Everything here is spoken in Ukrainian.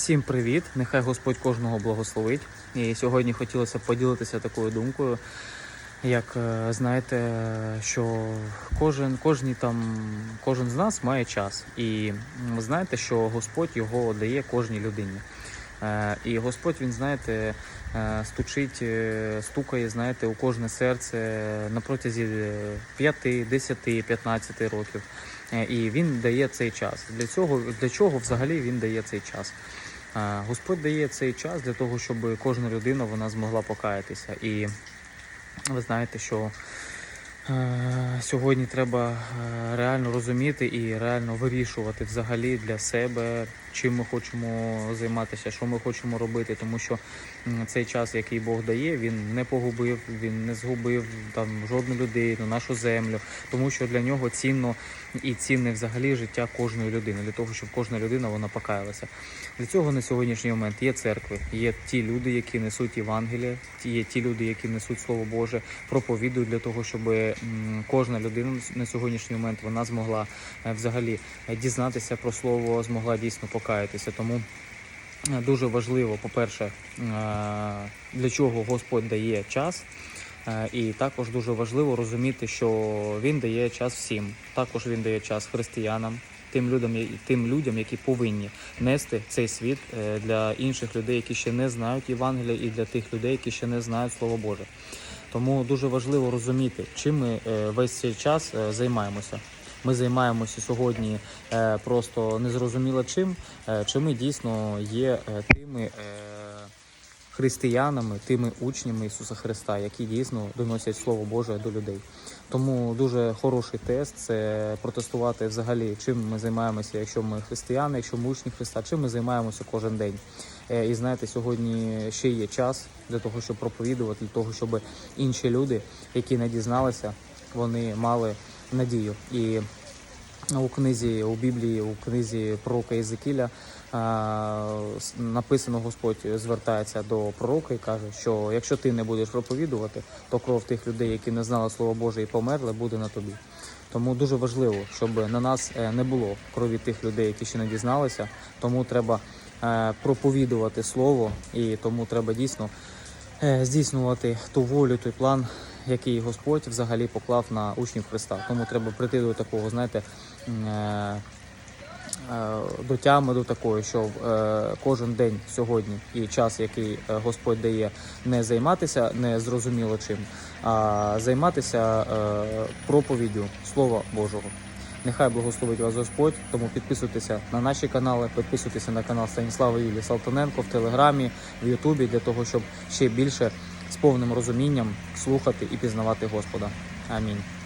Всім привіт! Нехай Господь кожного благословить. І сьогодні хотілося поділитися такою думкою. Як е, знаєте, що кожен, кожні там, кожен з нас має час, і ви знаєте, що Господь його дає кожній людині. Е, І Господь, він знаєте, е, стучить, е, стукає, знаєте, у кожне серце на протязі 5, 10, 15 років. І він дає цей час. Для цього для чого взагалі він дає цей час? Господь дає цей час для того, щоб кожна людина вона змогла покаятися. І ви знаєте, що сьогодні треба е, реально розуміти і реально вирішувати взагалі для себе, чим ми хочемо займатися, що ми хочемо робити, тому що цей час, який Бог дає, він не погубив, він не згубив там жодну людину, нашу землю, тому що для нього цінно і цінне взагалі життя кожної людини, для того, щоб кожна людина вона покаялася. Для цього на сьогоднішній момент є церкви, є ті люди, які несуть Євангеліє, ті- є ті люди, які несуть Слово Боже, проповідують для того, щоб кожна людина на сьогоднішній момент вона змогла е, взагалі е, дізнатися про слово, змогла дійсно покаятися. Тому е, дуже важливо, по-перше, для чого Господь дає час. І також дуже важливо розуміти, що він дає час всім. Також він дає час християнам, тим людям, тим людям, які повинні нести цей світ для інших людей, які ще не знають Євангелія, і для тих людей, які ще не знають Слово Боже. Тому дуже важливо розуміти, чим ми е, весь цей час е, займаємося. Ми займаємося сьогодні е, просто незрозуміло чим, чи ми дійсно є тими християнами, тими учнями Ісуса Христа, які дійсно доносять Слово Боже до людей. Тому дуже хороший тест це протестувати взагалі, чим ми займаємося, якщо ми християни, якщо ми учні Христа, чим ми займаємося кожен день. Е, І знаєте, сьогодні ще є час для того, щоб проповідувати, для того, щоб інші люди, які не дізналися, вони мали надію. І у книзі у Біблії, у книзі пророка Єзекіля написано, Господь звертається до пророка і каже, що якщо ти не будеш проповідувати, то кров тих людей, які не знали Слово Боже і померли, буде на тобі. Тому дуже важливо, щоб на нас е, не було крові тих людей, які ще не дізналися. Тому треба е, проповідувати слово, і тому треба дійсно е, здійснювати ту волю, той план, який Господь взагалі поклав на учнів Христа. Тому треба прийти до такого, знаєте, до тями до такої, що е, кожен день сьогодні і час, який е, Господь дає, не займатися не зрозуміло чим, а займатися е, проповіддю Слова Божого. Нехай благословить вас Господь, тому підписуйтеся на наші канали, підписуйтеся на канал Станіслава Юлії Салтаненко в Телеграмі, в Ютубі для того, щоб ще більше з повним розумінням слухати і пізнавати Господа. Амінь.